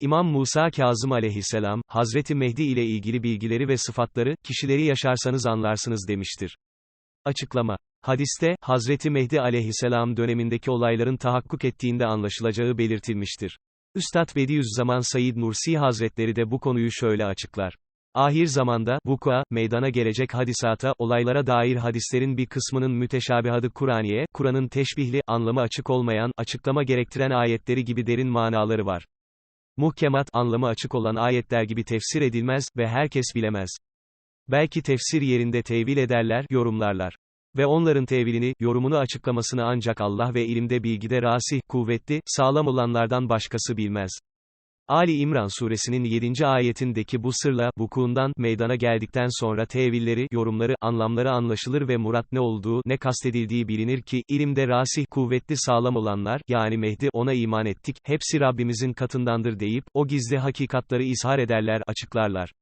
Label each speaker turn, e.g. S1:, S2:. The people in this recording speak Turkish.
S1: İmam Musa Kazım aleyhisselam, Hazreti Mehdi ile ilgili bilgileri ve sıfatları, kişileri yaşarsanız anlarsınız demiştir. Açıklama. Hadiste, Hazreti Mehdi aleyhisselam dönemindeki olayların tahakkuk ettiğinde anlaşılacağı belirtilmiştir. Üstad Bediüzzaman Said Nursi Hazretleri de bu konuyu şöyle açıklar. Ahir zamanda, vukua, meydana gelecek hadisata, olaylara dair hadislerin bir kısmının müteşabihadı Kur'aniye, Kur'an'ın teşbihli, anlamı açık olmayan, açıklama gerektiren ayetleri gibi derin manaları var. Muhkemat, anlamı açık olan ayetler gibi tefsir edilmez ve herkes bilemez. Belki tefsir yerinde tevil ederler, yorumlarlar. Ve onların tevilini, yorumunu açıklamasını ancak Allah ve ilimde bilgide rasih, kuvvetli, sağlam olanlardan başkası bilmez. Ali İmran suresinin 7. ayetindeki bu sırla, vukuundan, meydana geldikten sonra tevilleri, yorumları, anlamları anlaşılır ve murat ne olduğu, ne kastedildiği bilinir ki, ilimde rasih, kuvvetli sağlam olanlar, yani Mehdi, ona iman ettik, hepsi Rabbimizin katındandır deyip, o gizli hakikatları izhar ederler, açıklarlar.